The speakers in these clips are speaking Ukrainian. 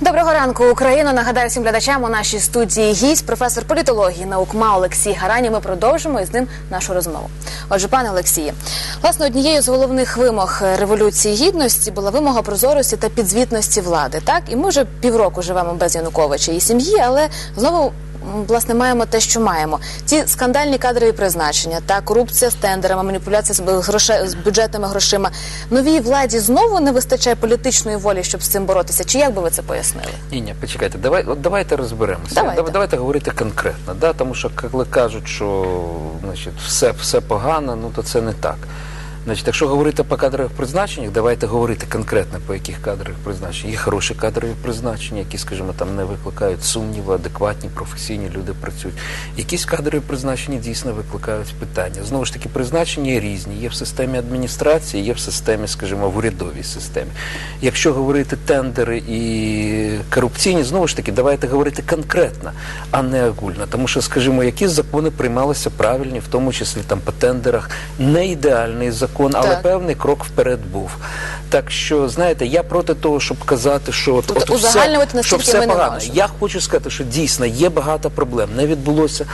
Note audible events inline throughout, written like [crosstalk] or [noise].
Доброго ранку, Україна. Нагадаю всім глядачам у нашій студії гість, професор політології наук МА Олексій Гарані. Ми продовжимо із ним нашу розмову. Отже, пане Олексіє, власне, однією з головних вимог революції гідності була вимога прозорості та підзвітності влади. Так, і ми вже півроку живемо без Януковича і сім'ї, але знову. Власне, маємо те, що маємо. Ті скандальні кадрові призначення та корупція з тендерами, маніпуляція з, гроше, з бюджетними грошима. Новій владі знову не вистачає політичної волі, щоб з цим боротися. Чи як би ви це пояснили? Ні, ні, почекайте, давай, от давайте розберемося. Давайте. Давайте говорити конкретно, да? тому що коли кажуть, що значить, все, все погано, ну то це не так. Значить, якщо говорити по кадрових призначеннях, давайте говорити конкретно по яких кадрових призначеннях. Є хороші кадрові призначення, які, скажімо, там не викликають сумніву, адекватні, професійні люди працюють. Якісь кадрові призначення дійсно викликають питання. Знову ж таки, призначення різні. Є в системі адміністрації, є в системі, скажімо, в урядовій системі. Якщо говорити тендери і корупційні, знову ж таки, давайте говорити конкретно, а не огульно. Тому що, скажімо, які закони приймалися правильні, в тому числі там по тендерах, не ідеальний закон, але Так. певний крок вперед був. Так що, знаєте, я проти того, щоб казати, що от, Тобто от все, що все ми погано. Я хочу сказати, що дійсно є багато проблем. Не відбулося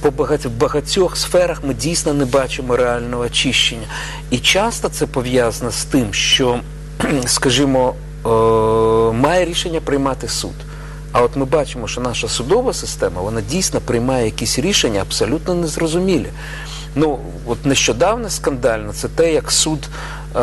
по багать, в багатьох сферах. Ми дійсно не бачимо реального очищення. І часто це пов'язано з тим, що, [clears throat] скажімо, е, має рішення приймати суд. А от ми бачимо, що наша судова система вона дійсно приймає якісь рішення абсолютно незрозумілі. Ну, от нещодавно скандально це те, як суд е,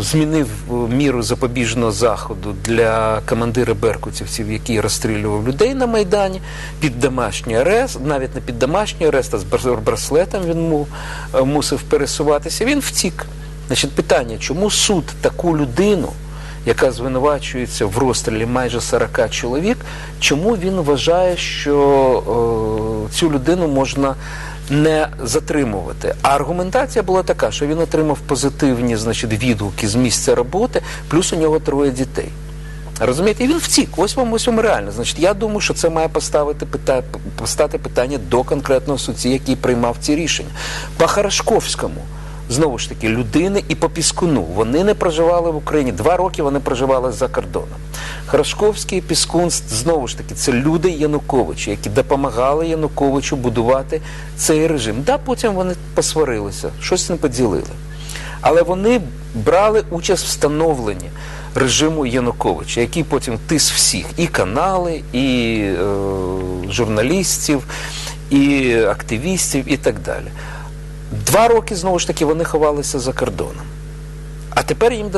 змінив міру запобіжного заходу для командира беркутівців, який розстрілював людей на Майдані, під домашній арест, навіть не під домашній арест, а з браслетом він му- е, мусив пересуватися. Він втік. Значить, питання, чому суд таку людину, яка звинувачується в розстрілі майже 40 чоловік, чому він вважає, що е, цю людину можна не затримувати? А аргументація була така, що він отримав позитивні значить, відгуки з місця роботи, плюс у нього троє дітей. Розумієте, і він втік. Ось вам ось вам реально. Значить, я думаю, що це має поставити питання, постати питання до конкретного судді, який приймав ці рішення. По Харашковському. Знову ж таки, людини і по Піскуну. Вони не проживали в Україні. Два роки вони проживали за кордоном. Харашковський і Піскун, знову ж таки, це люди Януковича, які допомагали Януковичу будувати цей режим. Да, потім вони посварилися, щось не поділили. Але вони брали участь в встановленні режиму Януковича, який потім тис всіх і канали, і е, журналістів, і активістів, і так далі. Два роки знову ж таки вони ховалися за кордоном. А тепер їм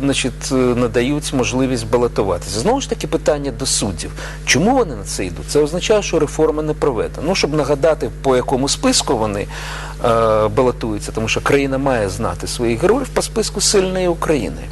значить, е, надають можливість балотуватися. Знову ж таки, питання до суддів. Чому вони на це йдуть? Це означає, що реформа не проведена. Ну, щоб нагадати, по якому списку вони е, балотуються, тому що країна має знати своїх героїв по списку сильної України.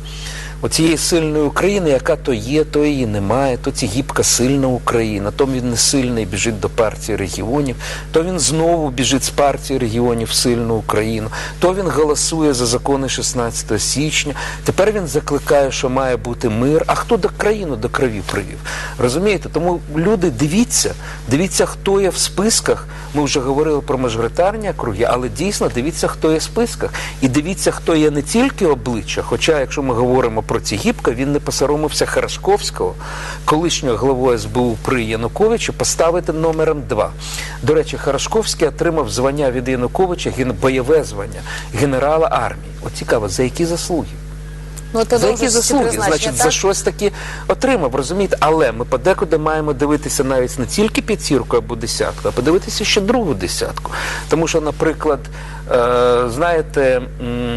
Оцієї сильної України, яка то є, то її немає, то ці гібка сильна Україна, то він не сильний біжить до партії регіонів, то він знову біжить з партії регіонів в сильну Україну, то він голосує за закони 16 січня. Тепер він закликає, що має бути мир. А хто до країну до крові привів? Розумієте? Тому люди дивіться, дивіться, хто є в списках. Ми вже говорили про мажоритарні округи, але дійсно дивіться, хто є в списках. І дивіться, хто є не тільки обличчя, хоча, якщо ми говоримо про Цігіпка, він не посоромився Харашковського, колишнього главу СБУ при Януковичу, поставити номером два. До речі, Харашковський отримав звання від Януковича, бойове звання генерала армії. От цікаво, за які заслуги? Ну, За які заслуги? Значить, так? за щось таки отримав, розумієте? Але ми подекуди маємо дивитися навіть не тільки п'ятірку або десятку, а подивитися ще другу десятку. Тому що, наприклад, е, знаєте,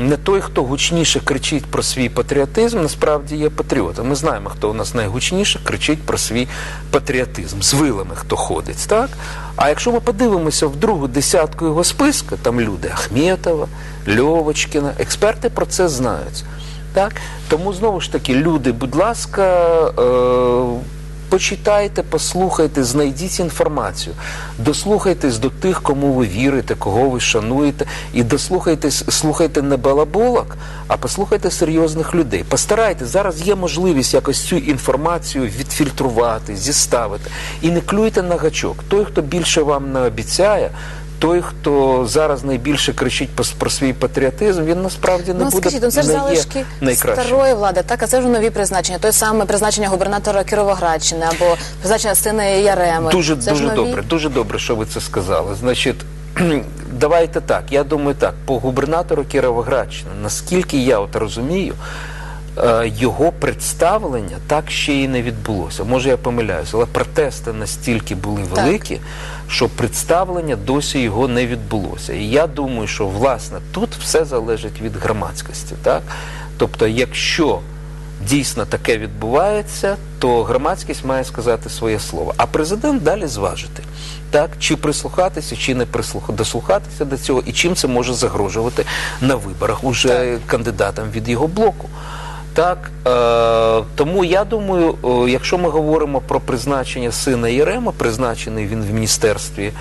не той, хто гучніше кричить про свій патріотизм, насправді є патріотом. Ми знаємо, хто у нас найгучніше кричить про свій патріотизм, з вилами хто ходить, так? А якщо ми подивимося в другу десятку його списка, там люди Ахметова, Льовочкіна, експерти про це знають. Так? Тому знову ж таки, люди, будь ласка, е, почитайте, послухайте, знайдіть інформацію, дослухайтесь до тих, кому ви вірите, кого ви шануєте, і дослухайтесь, слухайте не балаболок, а послухайте серйозних людей. Постарайтесь, зараз є можливість якось цю інформацію відфільтрувати, зіставити. І не клюйте на гачок. Той, хто більше вам не обіцяє, той, хто зараз найбільше кричить про свій патріотизм, він насправді не Ну, буде скажіть, ну це ж залишки старої влади, так, а це вже нові призначення. Той саме призначення губернатора Кіровоградщини або призначення сина Яреми. Дуже це дуже нові. добре, дуже добре, що ви це сказали. Значить, [clears throat] давайте так. Я думаю, так по губернатору Кіровоградщини, наскільки я от розумію. Е, Його представлення так ще і не відбулося. Може, я помиляюся, але протести настільки були великі, що представлення досі його не відбулося. І я думаю, що власне тут все залежить від громадськості. Так? Тобто, якщо дійсно таке відбувається, то громадськість має сказати своє слово. А президент далі зважити, так чи прислухатися, чи не прислух... дослухатися до цього, і чим це може загрожувати на виборах уже кандидатам від його блоку. Так, е, тому я думаю, е, якщо ми говоримо про призначення сина Єрема, призначений він в міністерстві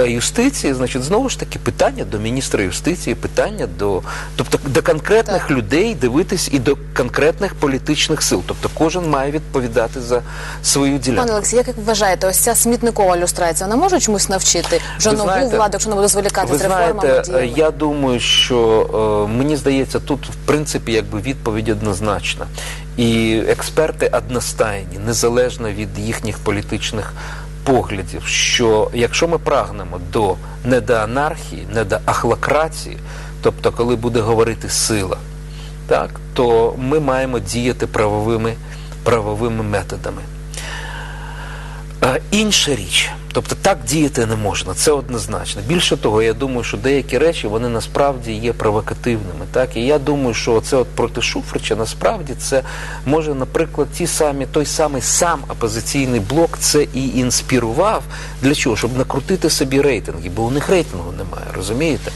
юстиції, значить знову ж таки питання до міністра юстиції, питання до тобто до конкретних Так. людей дивитись і до конкретних політичних сил. Тобто кожен має відповідати за свою ділянку. Пане Олексій, як ви вважаєте, ось ця смітникова люстрація, вона може чомусь навчити вже Ви нову знаєте- владу, якщо не буде зволікати з реформами? знаєте, діями? е, я думаю, що е, мені здається, тут в принципі якби відповідь однозначна. І експерти одностайні, незалежно від їхніх політичних поглядів, що якщо ми прагнемо до не до анархії, не до ахлократії, тобто коли буде говорити сила, так, то ми маємо діяти правовими, правовими методами. Е, Інша річ, тобто так діяти не можна, це однозначно. Більше того, я думаю, що деякі речі вони насправді є провокативними. Так? І я думаю, що це от проти Шуфрича насправді це може, наприклад, ті самі, той самий сам опозиційний блок це і інспірував. Для чого? Щоб накрутити собі рейтинги, бо у них рейтингу немає, розумієте?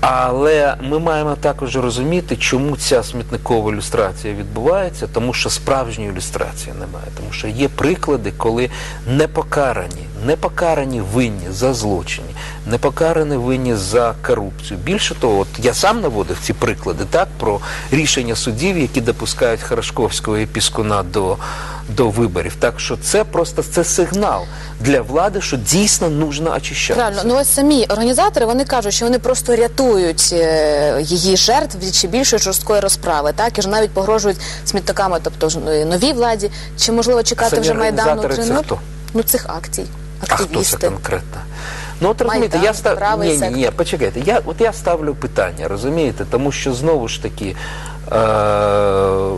Але ми маємо також розуміти, чому ця смітникова ілюстрація відбувається, тому що справжньої ілюстрації немає. Тому що є приклади, коли не покарані, не покарані винні за злочини, не покарані винні за корупцію. Більше того, от я сам наводив ці приклади так про рішення судів, які допускають Харашковського і Піскуна до, до виборів. Так що це просто це сигнал для влади, що дійсно нужно очищатися. Правильно, ну ось самі організатори вони кажуть, що вони просто рятують е, її жертв від ще більшої жорсткої розправи, так і ж навіть погрожують смітниками, тобто ж, е, новій владі. Чи можливо чекати самі вже майдану це хто? Ну цих акцій, А хто це конкретно? Ну от розумієте, Майдан, я став ні, ні, ні, почекайте. Я от я ставлю питання, розумієте, тому що знову ж таки, е,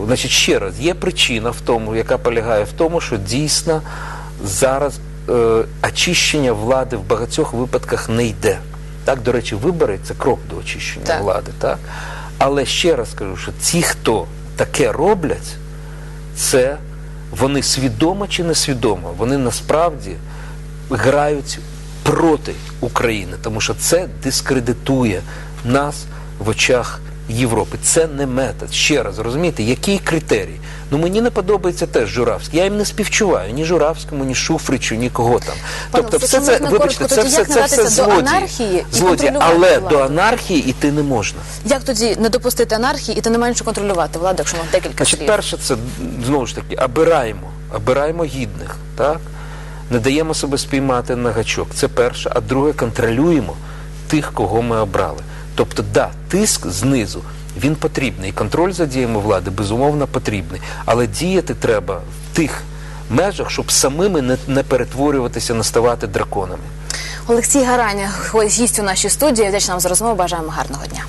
значить, ще раз, є причина в тому, яка полягає в тому, що дійсно зараз е, очищення влади в багатьох випадках не йде. Так, до речі, вибори це крок до очищення Так. влади, так? Але ще раз кажу, що ті, хто таке роблять, це вони свідомо чи несвідомо, вони насправді грають проти України, тому що це дискредитує нас в очах Європи. Це не метод. Ще раз розумієте, який критерій? Ну мені не подобається теж Журавський. Я їм не співчуваю ні Журавському, ні Шуфричу, ні кого там. Пане тобто, все це, вибачте, це все, це все до злодії. анархії злодії. Але владу? до анархії іти не можна. Як тоді не допустити анархії і ти не маєш що контролювати владу, якщо мав декілька Значить, слів? перше, це знову ж таки, обираємо, обираємо гідних, так? Не даємо себе спіймати на гачок. Це перше. А друге, контролюємо тих, кого ми обрали. Тобто, да, тиск знизу. Він потрібний. І контроль за діями влади, безумовно, потрібний. Але діяти треба в тих межах, щоб самими не, не перетворюватися, не ставати драконами. Олексій Гараня, гість у нашій студії. Вдячна вам за розмову. Бажаємо гарного дня.